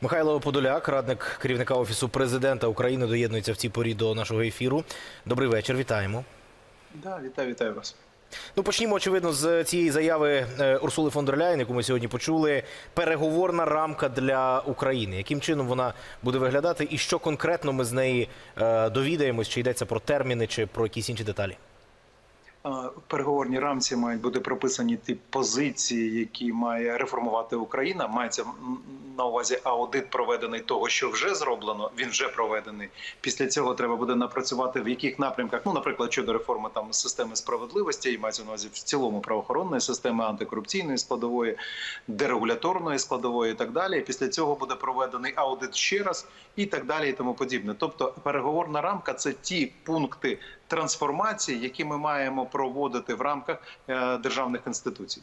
Михайло Подоляк, радник керівника офісу президента України, доєднується в цій порі до нашого ефіру. Добрий вечір, вітаємо. Да, вітаю, вітаю вас. Ну, почнімо, очевидно, з цієї заяви е, Урсули фон дер Ляєн, яку ми сьогодні почули. Переговорна рамка для України. Яким чином вона буде виглядати, і що конкретно ми з неї е, довідаємось, чи йдеться про терміни, чи про якісь інші деталі? В переговорній рамці мають бути прописані ті позиції, які має реформувати Україна. Мається на увазі аудит проведений того, що вже зроблено. Він вже проведений. Після цього треба буде напрацювати в яких напрямках. Ну, наприклад, щодо реформи там системи справедливості, і мається на увазі в цілому правоохоронної системи, антикорупційної складової, дерегуляторної складової, і так далі. Після цього буде проведений аудит ще раз, і так далі, і тому подібне. Тобто, переговорна рамка це ті пункти трансформації, які ми маємо проводити в рамках е, державних інституцій.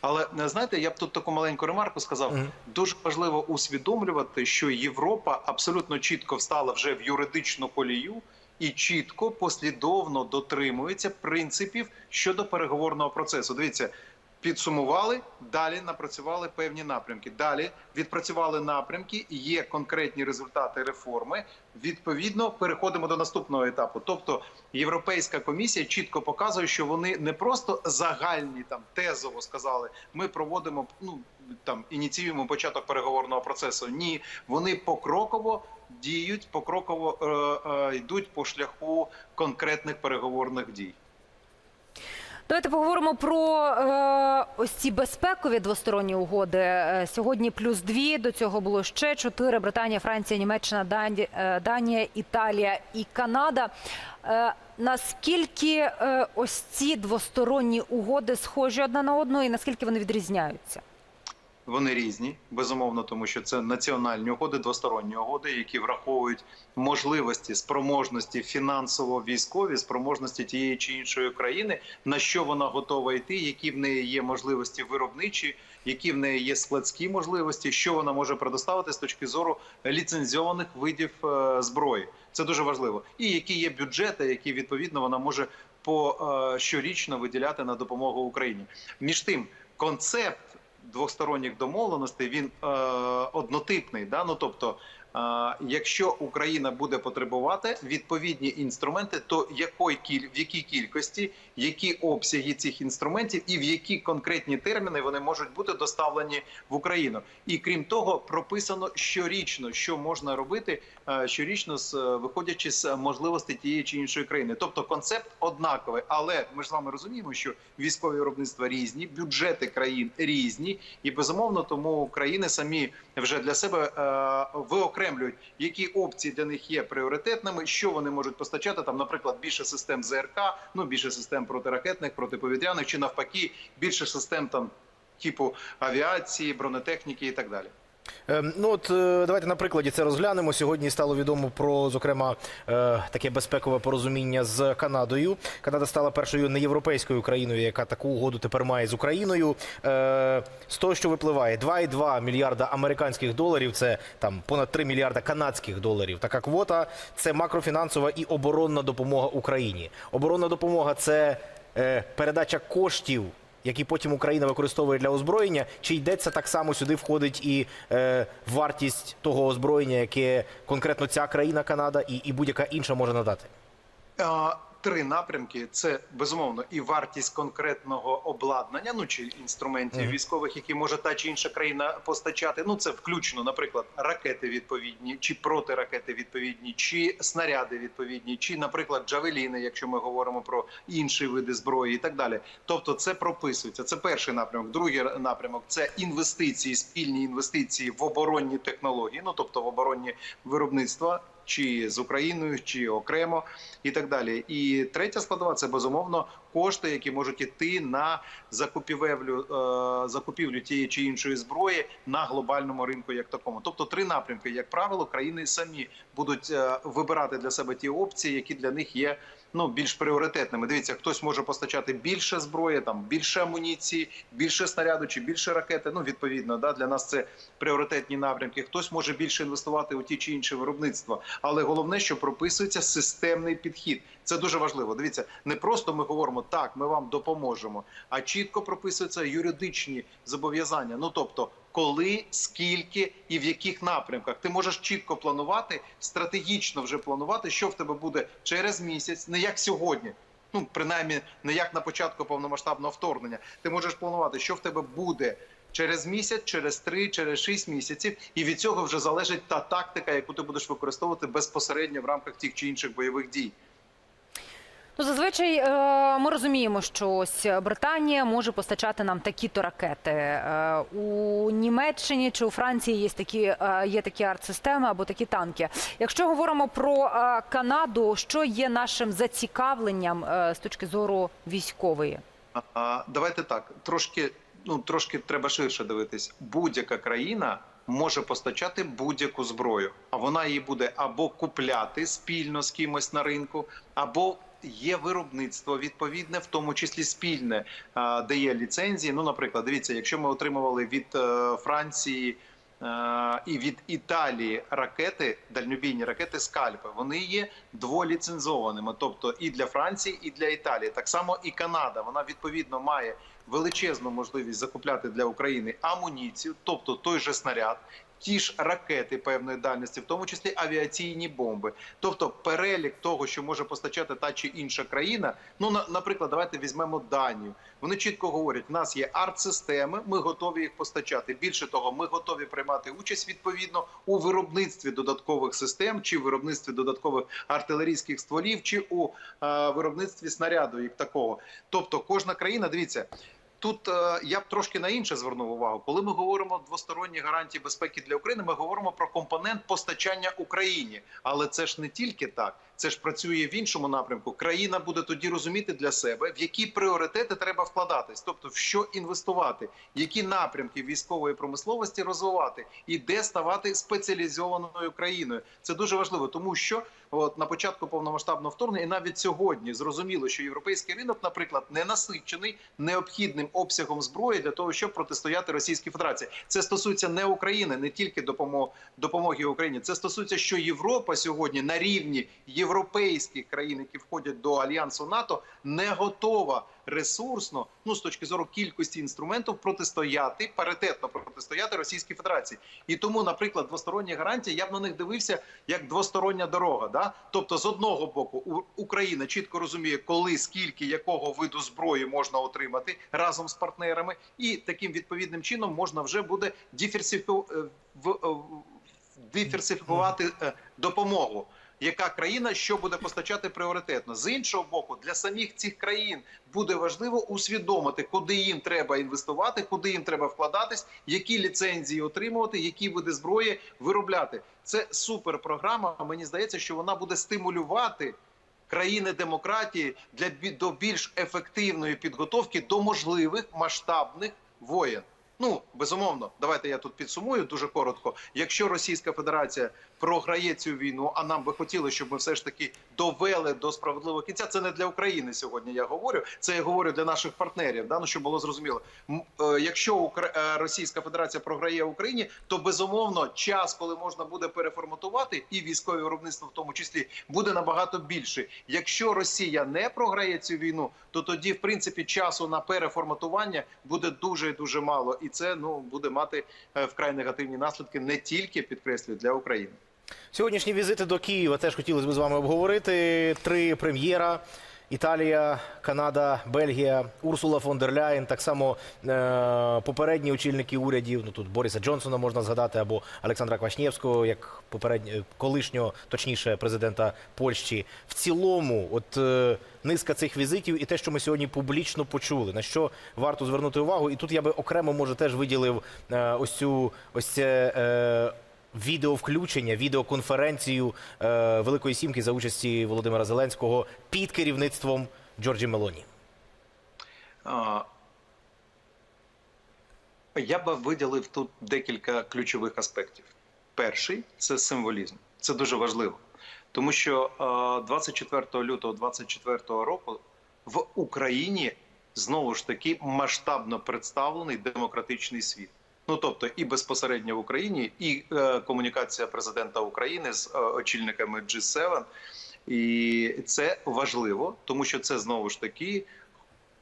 Але е, знаєте, я б тут таку маленьку ремарку сказав. Дуже важливо усвідомлювати, що Європа абсолютно чітко встала вже в юридичну колію і чітко послідовно дотримується принципів щодо переговорного процесу. Дивіться. Підсумували, далі напрацювали певні напрямки. Далі відпрацювали напрямки, є конкретні результати реформи. Відповідно, переходимо до наступного етапу. Тобто, Європейська комісія чітко показує, що вони не просто загальні там тезово сказали, ми проводимо ну там ініціюємо початок переговорного процесу. Ні, вони покроково діють, покроково е, е, йдуть по шляху конкретних переговорних дій. Давайте поговоримо про е, ось ці безпекові двосторонні угоди. Е, сьогодні плюс дві. До цього було ще чотири: Британія, Франція, Німеччина, Дані, е, Данія, Італія і Канада. Е, наскільки е, ось ці двосторонні угоди схожі одна на одну, і наскільки вони відрізняються? Вони різні, безумовно, тому що це національні угоди, двосторонні угоди, які враховують можливості, спроможності фінансово-військові, спроможності тієї чи іншої країни, на що вона готова йти, які в неї є можливості виробничі, які в неї є складські можливості, що вона може предоставити з точки зору ліцензіованих видів е, зброї. Це дуже важливо. І які є бюджети, які відповідно вона може по е, щорічно виділяти на допомогу Україні. Між тим, концепт двосторонніх домовленостей він е, однотипний. Да? Ну, тобто, якщо Україна буде потребувати відповідні інструменти, то якої кіль... в якій кількості, які обсяги цих інструментів і в які конкретні терміни вони можуть бути доставлені в Україну. І крім того, прописано щорічно, що можна робити е, щорічно е, виходячи з можливостей тієї чи іншої країни. Тобто концепт однаковий, але ми ж з вами розуміємо, що військові виробництва різні, бюджети країн різні, і безумовно тому країни самі вже для себе е, виокремлюють, які опції для них є пріоритетними, що вони можуть постачати там, наприклад, більше систем ЗРК, ну більше систем протиракетних, протиповітряних, чи навпаки, більше систем там типу авіації, бронетехніки і так далі. Ем, Ну от е, давайте на прикладі це розглянемо. Сьогодні стало відомо про зокрема е, таке безпекове порозуміння з Канадою. Канада стала першою неєвропейською країною, яка таку угоду тепер має з Україною. Е, З того, що випливає, 2,2 мільярда американських доларів. Це там понад 3 мільярда канадських доларів. Така квота це макрофінансова і оборонна допомога Україні. Оборонна допомога це передача коштів які потім Україна використовує для озброєння, чи йдеться так само сюди входить і е, вартість того озброєння, яке конкретно ця країна Канада і, і будь-яка інша може надати? Три напрямки це безумовно і вартість конкретного обладнання, ну чи інструментів військових, які може та чи інша країна постачати. Ну це включно, наприклад, ракети відповідні, чи протиракети відповідні, чи снаряди відповідні, чи, наприклад, джавеліни, якщо ми говоримо про інші види зброї, і так далі. Тобто, це прописується. Це перший напрямок. Другий напрямок це інвестиції, спільні інвестиції в оборонні технології, ну тобто в оборонні виробництва. Чи з Україною, чи окремо, і так далі. І третя складова це безумовно кошти, які можуть іти на закупівлю е, закупівлю тієї чи іншої зброї на глобальному ринку, як такому. Тобто, три напрямки, як правило, країни самі будуть е, вибирати для себе ті опції, які для них є. Ну, більш пріоритетними. Дивіться, хтось може постачати більше зброї, там більше амуніції, більше снаряду чи більше ракети. Ну, відповідно, да, для нас це пріоритетні напрямки. Хтось може більше інвестувати у ті чи інші виробництва. Але головне, що прописується системний підхід. Це дуже важливо. Дивіться, не просто ми говоримо так, ми вам допоможемо, а чітко прописуються юридичні зобов'язання. Ну тобто, коли, скільки і в яких напрямках. Ти можеш чітко планувати, стратегічно вже планувати, що в тебе буде через місяць, не як сьогодні. Ну, принаймні, не як на початку повномасштабного вторгнення. Ти можеш планувати, що в тебе буде через місяць, через три, через шість місяців, і від цього вже залежить та тактика, яку ти будеш використовувати безпосередньо в рамках тих чи інших бойових дій. Ну, зазвичай е, ми розуміємо, що ось Британія може постачати нам такі-то ракети. Е, у Німеччині чи у Франції є такі, е, є такі артсистеми або такі танки. Якщо говоримо про Канаду, що є нашим зацікавленням з точки зору військової? Давайте так, трошки, ну трошки треба ширше дивитись. Будь-яка країна може постачати будь-яку зброю, а вона її буде або купляти спільно з кимось на ринку, або є виробництво відповідне, в тому числі спільне, де є ліцензії. Ну, наприклад, дивіться, якщо ми отримували від е, Франції. е, І від Італії ракети, дальнобійні ракети скальпи, вони є дволіцензованими, тобто і для Франції, і для Італії. Так само і Канада. Вона відповідно має величезну можливість закупляти для України амуніцію, тобто той же снаряд, ті ж ракети певної дальності, в тому числі авіаційні бомби. Тобто, перелік того, що може постачати та чи інша країна. Ну на, наприклад, давайте візьмемо Данію. Вони чітко говорять: в нас є арт-системи, ми готові їх постачати. Більше того, ми готові приймати участь відповідно у виробництві додаткових систем, чи виробництві додаткових артилерійських стволів, чи у е, виробництві снаряду, як такого. Тобто, кожна країна, дивіться. Тут е, я б трошки на інше звернув увагу. Коли ми говоримо двосторонні гарантії безпеки для України, ми говоримо про компонент постачання Україні. Але це ж не тільки так. Це ж працює в іншому напрямку. Країна буде тоді розуміти для себе, в які пріоритети треба вкладатись, тобто в що інвестувати, які напрямки військової промисловості розвивати і де ставати спеціалізованою країною. Це дуже важливо, тому що от на початку повномасштабного вторгнення, і навіть сьогодні зрозуміло, що європейський ринок, наприклад, не насичений необхідним обсягом зброї для того, щоб протистояти Російській Федерації. Це стосується не України, не тільки допомоги, Україні. Це стосується, що Європа сьогодні на рівні європейських країн, які входять до альянсу НАТО, не готова ресурсно, ну з точки зору кількості інструментів, протистояти паритетно протистояти Російській Федерації. І тому, наприклад, двосторонні гарантії я б на них дивився як двостороння дорога. Да? Тобто, з одного боку, Україна чітко розуміє, коли, скільки, якого виду зброї можна отримати разом з партнерами, і таким відповідним чином можна вже буде е, е, диверсифікувати е, допомогу. Яка країна що буде постачати пріоритетно з іншого боку, для самих цих країн буде важливо усвідомити, куди їм треба інвестувати, куди їм треба вкладатись, які ліцензії отримувати, які види зброї виробляти. Це супер програма. Мені здається, що вона буде стимулювати країни демократії для до більш ефективної підготовки до можливих масштабних воєн. Ну безумовно, давайте я тут підсумую дуже коротко. Якщо Російська Федерація програє цю війну, а нам би хотілося, щоб ми все ж таки довели до справедливого кінця. Це не для України сьогодні. Я говорю. Це я говорю для наших партнерів. Да? Ну, щоб було зрозуміло. Е, Якщо е, Російська Федерація програє Україні, то безумовно час, коли можна буде переформатувати і військове виробництво, в тому числі, буде набагато більше. Якщо Росія не програє цю війну, то тоді, в принципі, часу на переформатування буде дуже і дуже мало, і це ну буде мати е, вкрай негативні наслідки не тільки підкреслюю для України. Сьогоднішні візити до Києва теж хотілося б з вами обговорити. Три прем'єра. Італія, Канада, Бельгія, Урсула фон дер Ляєн, так само е, попередні очільники урядів. Ну тут Бориса Джонсона можна згадати, або Олександра Квашнєвського, як попередньо колишнього, точніше, президента Польщі. В цілому, от е, низка цих візитів і те, що ми сьогодні публічно почули, на що варто звернути увагу. І тут я би окремо може теж виділив е, ось цю ось це. Е, відеовключення, відеоконференцію е, Великої Сімки за участі Володимира Зеленського під керівництвом Джорджі Мелоні. Я би виділив тут декілька ключових аспектів. Перший це символізм. Це дуже важливо, тому що е, 24 лютого 24 року в Україні знову ж таки масштабно представлений демократичний світ. Ну тобто, і безпосередньо в Україні, і е, комунікація президента України з е, очільниками G7. І це важливо, тому що це знову ж таки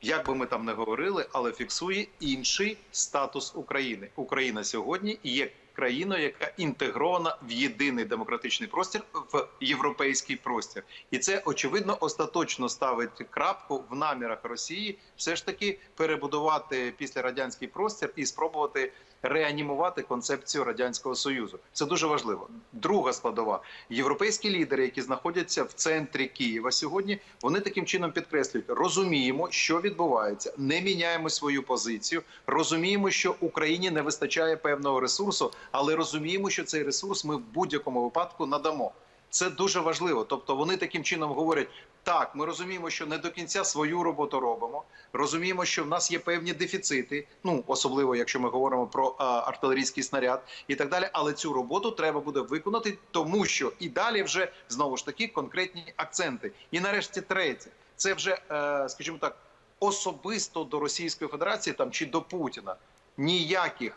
як би ми там не говорили, але фіксує інший статус України. Україна сьогодні є країною, яка інтегрована в єдиний демократичний простір в європейський простір, і це очевидно остаточно ставить крапку в намірах Росії все ж таки перебудувати після радянський простір і спробувати реанімувати концепцію радянського союзу. Це дуже важливо. Друга складова: європейські лідери, які знаходяться в центрі Києва сьогодні, вони таким чином підкреслюють: розуміємо, що відбувається, не міняємо свою позицію. Розуміємо, що Україні не вистачає певного ресурсу, але розуміємо, що цей ресурс ми в будь-якому випадку надамо. Це дуже важливо. Тобто вони таким чином говорять: так, ми розуміємо, що не до кінця свою роботу робимо. Розуміємо, що в нас є певні дефіцити, ну особливо якщо ми говоримо про а, артилерійський снаряд і так далі. Але цю роботу треба буде виконати, тому що і далі вже знову ж таки конкретні акценти. І нарешті третє, це вже, е, скажімо так, особисто до Російської Федерації там чи до Путіна ніяких.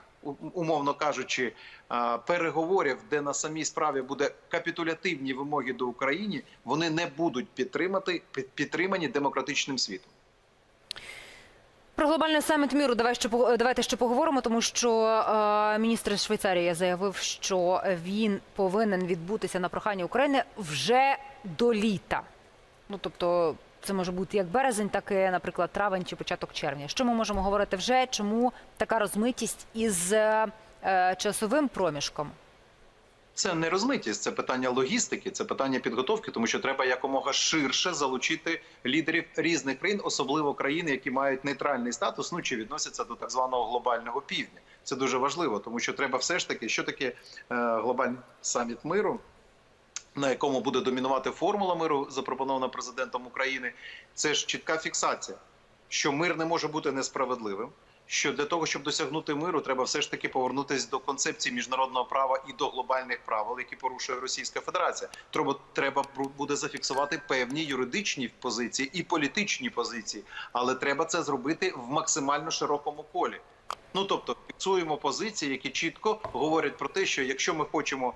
Умовно кажучи, переговорів, де на самій справі буде капітулятивні вимоги до України, вони не будуть підтримати підтримані демократичним світом. Про глобальний саміт міру давай ще давайте ще поговоримо, тому що е, міністр Швейцарії заявив, що він повинен відбутися на прохання України вже до літа. Ну тобто, це може бути як березень, так і, наприклад, травень чи початок червня. Що ми можемо говорити вже? Чому така розмитість із е, часовим проміжком? Це не розмитість, це питання логістики, це питання підготовки, тому що треба якомога ширше залучити лідерів різних країн, особливо країн, які мають нейтральний статус, ну чи відносяться до так званого глобального півдня. Це дуже важливо, тому що треба все ж таки, що таке е, глобальний саміт миру. На якому буде домінувати формула миру, запропонована президентом України, це ж чітка фіксація, що мир не може бути несправедливим. Що для того, щоб досягнути миру, треба все ж таки повернутися до концепції міжнародного права і до глобальних правил, які порушує Російська Федерація. Треба треба буде зафіксувати певні юридичні позиції і політичні позиції, але треба це зробити в максимально широкому колі. Ну тобто фіксуємо позиції, які чітко говорять про те, що якщо ми хочемо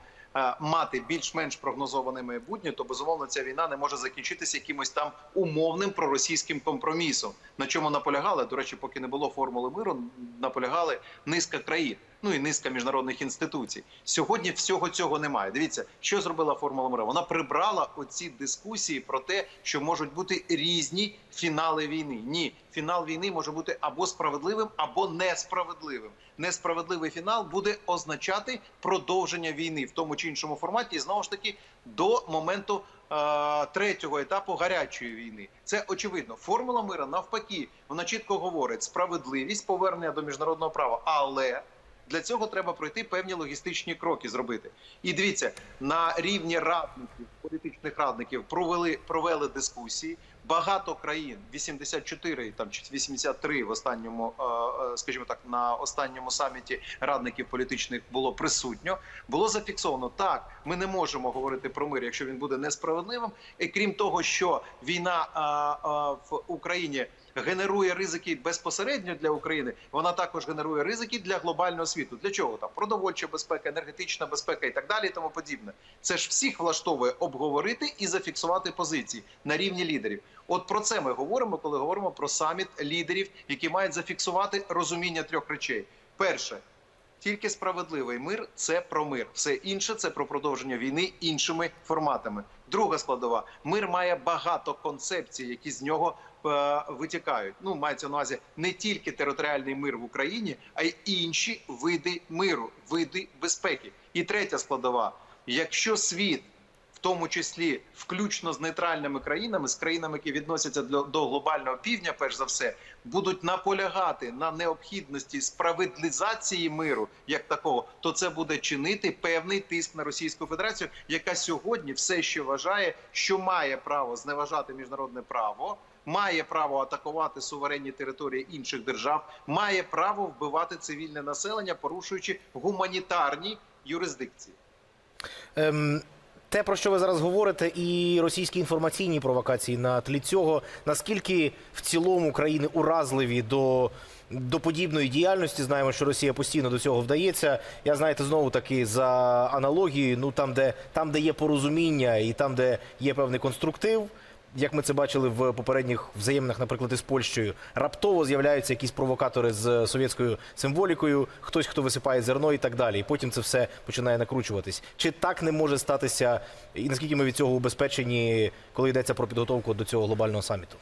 мати більш-менш прогнозоване майбутнє, то безумовно ця війна не може закінчитися якимось там умовним проросійським компромісом. На чому наполягали? До речі, поки не було формули миру, наполягали низка країн. Ну і низка міжнародних інституцій. Сьогодні всього цього немає. Дивіться, що зробила формула миру. Вона прибрала оці дискусії про те, що можуть бути різні фінали війни. Ні, фінал війни може бути або справедливим, або несправедливим. Несправедливий фінал буде означати продовження війни в тому чи іншому форматі, і знову ж таки до моменту е, третього етапу гарячої війни. Це очевидно. Формула мира навпаки, вона чітко говорить справедливість повернення до міжнародного права, але для цього треба пройти певні логістичні кроки зробити. І дивіться, на рівні радників, політичних радників провели провели дискусії. Багато країн 84 там чи 83 в останньому, е, е, скажімо так, на останньому саміті радників політичних було присутньо. Було зафіксовано так. Ми не можемо говорити про мир, якщо він буде несправедливим. І крім того, що війна а, в Україні генерує ризики безпосередньо для України, вона також генерує ризики для глобального світу. Для чого там продовольча безпека, енергетична безпека і так далі, і тому подібне. Це ж всіх влаштовує обговорити і зафіксувати позиції на рівні лідерів. От про це ми говоримо, коли говоримо про саміт лідерів, які мають зафіксувати розуміння трьох речей: перше. Тільки справедливий мир це про мир. Все інше це про продовження війни іншими форматами. Друга складова мир має багато концепцій, які з нього витікають. Ну мається на увазі не тільки територіальний мир в Україні, а й інші види миру, види безпеки. І третя складова: якщо світ в тому числі включно з нейтральними країнами, з країнами, які відносяться до, глобального півдня, перш за все, будуть наполягати на необхідності справедлізації миру як такого, то це буде чинити певний тиск на Російську Федерацію, яка сьогодні все ще вважає, що має право зневажати міжнародне право. Має право атакувати суверенні території інших держав, має право вбивати цивільне населення, порушуючи гуманітарні юрисдикції. Ем, те, про що ви зараз говорите, і російські інформаційні провокації на тлі цього, наскільки в цілому країни уразливі до, до подібної діяльності, знаємо, що Росія постійно до цього вдається. Я знаєте, знову таки за аналогією, ну там, де там, де є порозуміння, і там, де є певний конструктив. Як ми це бачили в попередніх взаємних, наприклад, із Польщею, раптово з'являються якісь провокатори з совєтською символікою, хтось, хто висипає зерно і так далі. І потім це все починає накручуватись. Чи так не може статися, і наскільки ми від цього убезпечені, коли йдеться про підготовку до цього глобального саміту?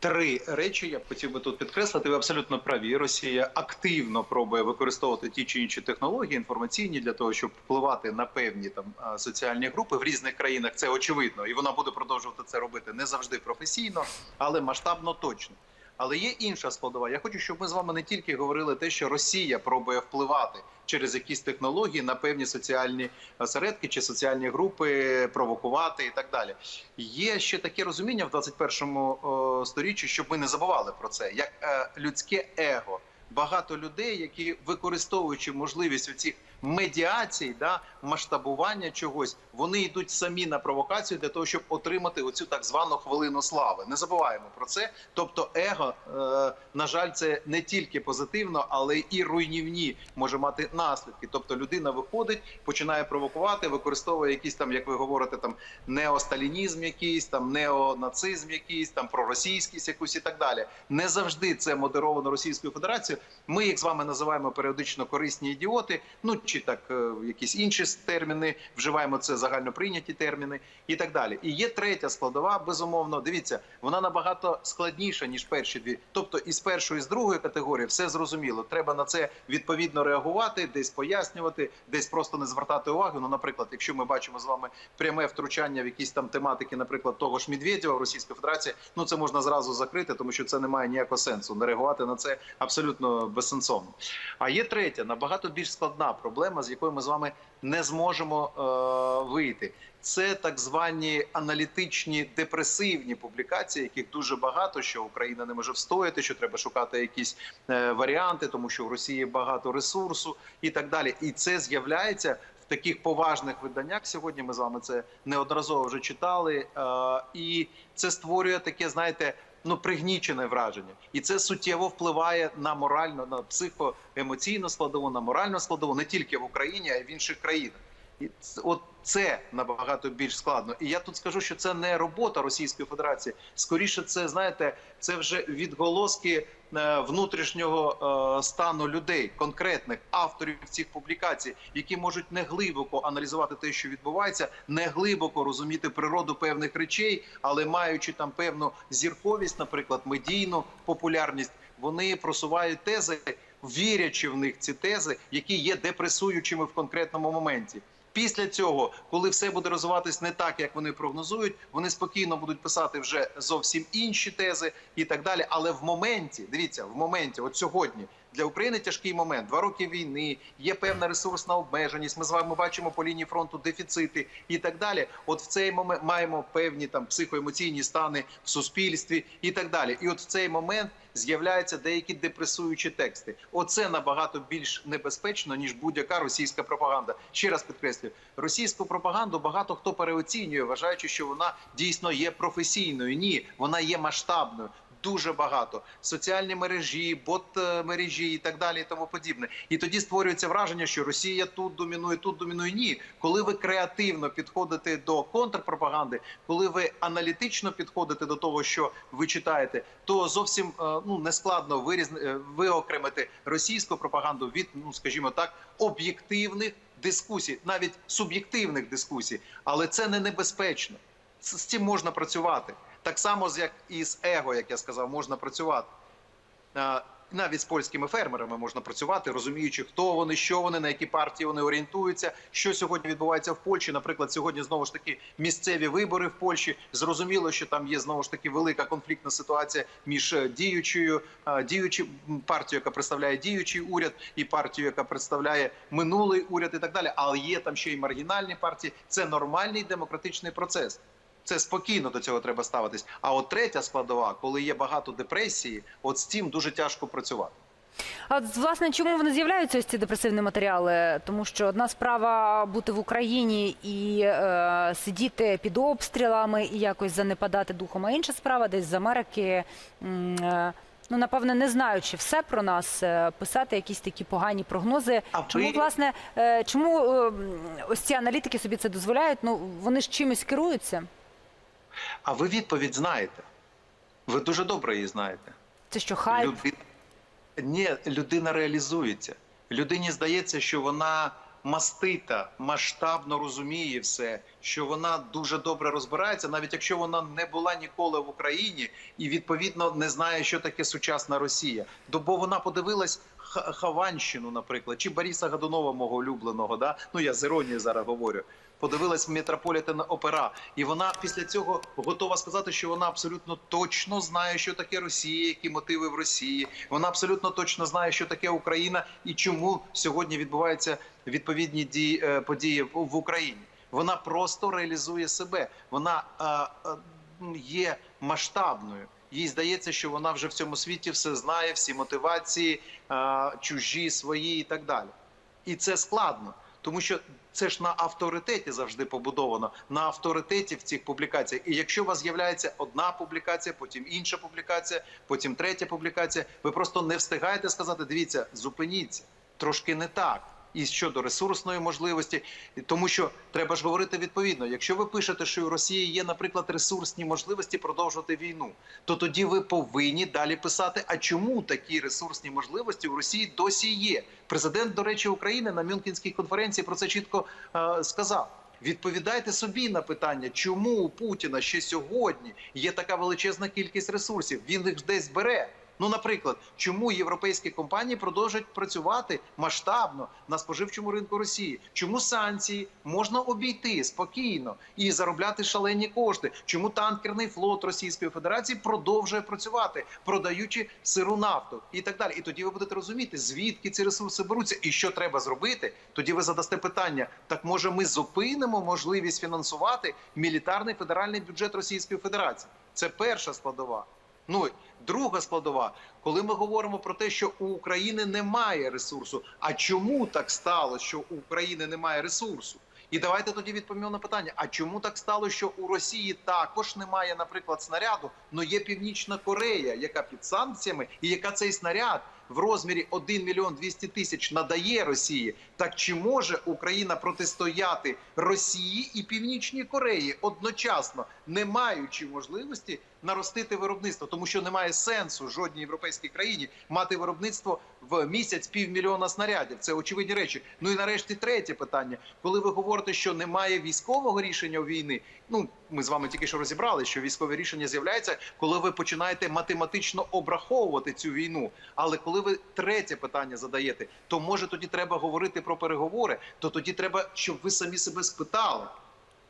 Три речі я хотів би тут підкреслити. Ви абсолютно праві. Росія активно пробує використовувати ті чи інші технології інформаційні для того, щоб впливати на певні там соціальні групи в різних країнах. Це очевидно, і вона буде продовжувати це робити не завжди професійно, але масштабно точно. Але є інша складова. Я хочу, щоб ми з вами не тільки говорили те, що Росія пробує впливати через якісь технології на певні соціальні осередки чи соціальні групи, провокувати і так далі. Є ще таке розуміння в 21-му сторіччі, щоб ми не забували про це, як е, людське его. Багато людей, які використовуючи можливість у цих медіацій, да масштабування чогось, вони йдуть самі на провокацію для того, щоб отримати оцю так звану хвилину слави. Не забуваємо про це. Тобто, его, е, на жаль, це не тільки позитивно, але і руйнівні може мати наслідки. Тобто, людина виходить, починає провокувати, використовує якісь там, як ви говорите, там неосталінізм, якийсь там неонацизм, якийсь там проросійськість, якусь і так далі. Не завжди це модеровано Російською Федерацією. Ми їх з вами називаємо періодично корисні ідіоти. Ну чи так е, якісь інші терміни вживаємо це загально прийняті терміни і так далі. І є третя складова, безумовно. Дивіться, вона набагато складніша ніж перші дві. Тобто, із першої, з другої категорії все зрозуміло. Треба на це відповідно реагувати, десь пояснювати, десь просто не звертати увагу. Ну, наприклад, якщо ми бачимо з вами пряме втручання в якісь там тематики, наприклад, того ж Медведєва в Російській Федерації, ну це можна зразу закрити, тому що це не має ніякого сенсу. Не реагувати на це абсолютно безсенсовно. А є третя, набагато більш складна проблема, з якою ми з вами не зможемо е, вийти. Це так звані аналітичні депресивні публікації, яких дуже багато, що Україна не може встояти, що треба шукати якісь е, варіанти, тому що в Росії багато ресурсу і так далі. І це з'являється в таких поважних виданнях. Сьогодні ми з вами це неодноразово вже читали, е, і це створює таке, знаєте. Ну, пригнічене враження, і це суттєво впливає на морально, на психоемоційну складову, на моральну складову не тільки в Україні, а й в інших країнах. І от це набагато більш складно. І я тут скажу, що це не робота Російської Федерації. Скоріше, це знаєте, це вже відголоски е, внутрішнього е, стану людей, конкретних авторів цих публікацій, які можуть не глибоко аналізувати те, що відбувається, не глибоко розуміти природу певних речей, але маючи там певну зірковість, наприклад, медійну популярність, вони просувають тези, вірячи в них ці тези, які є депресуючими в конкретному моменті. Після цього, коли все буде розвиватись не так, як вони прогнозують, вони спокійно будуть писати вже зовсім інші тези і так далі. Але в моменті, дивіться, в моменті, от сьогодні для України тяжкий момент. Два роки війни, є певна ресурсна обмеженість. Ми з вами бачимо по лінії фронту дефіцити і так далі. От в цей момент маємо певні там психоемоційні стани в суспільстві і так далі. І от в цей момент з'являються деякі депресуючі тексти. Оце набагато більш небезпечно ніж будь-яка російська пропаганда. Ще раз підкреслюю, російську пропаганду багато хто переоцінює, вважаючи, що вона дійсно є професійною. Ні, вона є масштабною. Дуже багато соціальні мережі, бот мережі і так далі, і тому подібне. І тоді створюється враження, що Росія тут домінує, тут домінує. Ні, коли ви креативно підходите до контрпропаганди, коли ви аналітично підходите до того, що ви читаєте, то зовсім е, ну нескладно виріз... е, виокремити російську пропаганду від, ну скажімо так, об'єктивних дискусій, навіть суб'єктивних дискусій, але це не небезпечно. З цим можна працювати. Так само, як і з его, як я сказав, можна працювати. Е, Навіть з польськими фермерами можна працювати, розуміючи, хто вони, що вони, на які партії вони орієнтуються, що сьогодні відбувається в Польщі. Наприклад, сьогодні знову ж таки місцеві вибори в Польщі. Зрозуміло, що там є знову ж таки велика конфліктна ситуація між е, діючою е, партією, яка представляє діючий уряд, і партією, яка представляє минулий уряд, і так далі. Але є там ще й маргінальні партії. Це нормальний демократичний процес. Це спокійно до цього треба ставитись. А от третя складова, коли є багато депресії, от з цим дуже тяжко працювати. А власне, чому вони з'являються ось ці депресивні матеріали? Тому що одна справа бути в Україні і е, сидіти під обстрілами і якось занепадати духом, а інша справа десь з Америки. е, Ну, напевне, не знаючи все про нас, е, писати якісь такі погані прогнози. А чому ви- власне е, чому е, ось ці аналітики собі це дозволяють? Ну вони ж чимось керуються. А ви відповідь знаєте. Ви дуже добре її знаєте. Це що хайп? Людина... Ні, людина реалізується. Людині здається, що вона мастита, масштабно розуміє все, що вона дуже добре розбирається, навіть якщо вона не була ніколи в Україні і відповідно не знає, що таке сучасна Росія. Бо вона подивилась Х- Хованщину, наприклад, чи Бориса Годунова, мого улюбленого. Да? Ну я з іронією зараз говорю. Подивилась Метрополітен опера, і вона після цього готова сказати, що вона абсолютно точно знає, що таке Росія, які мотиви в Росії. Вона абсолютно точно знає, що таке Україна і чому сьогодні відбуваються відповідні дії е, події в Україні. Вона просто реалізує себе. Вона е, е, є масштабною. Їй здається, що вона вже в цьому світі все знає, всі мотивації, чужі, свої і так далі. І це складно, тому що це ж на авторитеті завжди побудовано, на авторитеті в цих публікаціях. І якщо у вас з'являється одна публікація, потім інша публікація, потім третя публікація, ви просто не встигаєте сказати: дивіться, зупиніться, трошки не так. І щодо ресурсної можливості, тому що треба ж говорити відповідно. Якщо ви пишете, що у Росії є, наприклад, ресурсні можливості продовжувати війну, то тоді ви повинні далі писати, а чому такі ресурсні можливості у Росії досі є. Президент, до речі, України на Мюнхенській конференції про це чітко е, сказав. Відповідайте собі на питання, чому у Путіна ще сьогодні є така величезна кількість ресурсів. Він їх десь бере. Ну, наприклад, чому європейські компанії продовжують працювати масштабно на споживчому ринку Росії? Чому санкції можна обійти спокійно і заробляти шалені кошти? Чому танкерний флот Російської Федерації продовжує працювати, продаючи сиру нафту і так далі? І тоді ви будете розуміти, звідки ці ресурси беруться і що треба зробити. Тоді ви задасте питання: так може ми зупинимо можливість фінансувати мілітарний федеральний бюджет Російської Федерації? Це перша складова. Ну друга складова, коли ми говоримо про те, що у України немає ресурсу. А чому так стало, що у України немає ресурсу? І давайте тоді відповімо на питання: а чому так стало, що у Росії також немає, наприклад, снаряду, але є Північна Корея, яка під санкціями, і яка цей снаряд в розмірі 1 мільйон 200 тисяч надає Росії? Так чи може Україна протистояти Росії і Північній Кореї одночасно, не маючи можливості наростити виробництво, тому що немає сенсу жодній європейській країні мати виробництво в місяць півмільйона снарядів. Це очевидні речі. Ну і нарешті третє питання. Коли ви говорите, що немає військового рішення у війни, ну ми з вами тільки що розібрали, що військове рішення з'являється, коли ви починаєте математично обраховувати цю війну. Але коли ви третє питання задаєте, то може тоді треба говорити про переговори, то тоді треба, щоб ви самі себе спитали.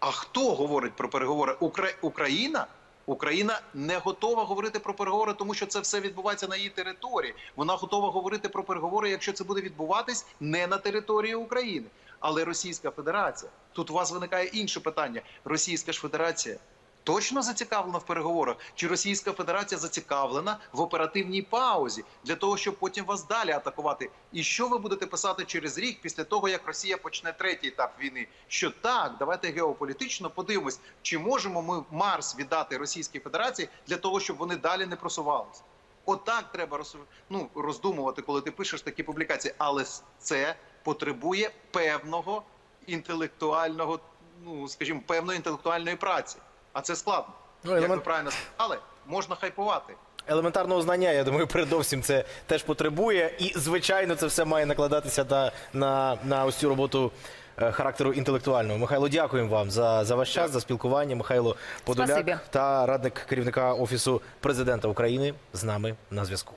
А хто говорить про переговори? Укра... Україна? Україна не готова говорити про переговори, тому що це все відбувається на її території. Вона готова говорити про переговори, якщо це буде відбуватись не на території України, але Російська Федерація. Тут у вас виникає інше питання: Російська ж Федерація точно зацікавлена в переговорах? Чи Російська Федерація зацікавлена в оперативній паузі для того, щоб потім вас далі атакувати? І що ви будете писати через рік після того, як Росія почне третій етап війни? Що так, давайте геополітично подивимось, чи можемо ми Марс віддати Російській Федерації для того, щоб вони далі не просувалися? Отак треба роз, ну, роздумувати, коли ти пишеш такі публікації, але це потребує певного інтелектуального, ну скажімо, певної інтелектуальної праці. А це складно. Ну, Як ви правильно сказали, можна хайпувати. Елементарного знання, я думаю, передовсім це теж потребує. І, звичайно, це все має накладатися на, на, на ось цю роботу е, характеру інтелектуального. Михайло, дякуємо вам за, за ваш час, за спілкування. Михайло Подоляк Спасибі. та радник керівника Офісу президента України з нами на зв'язку.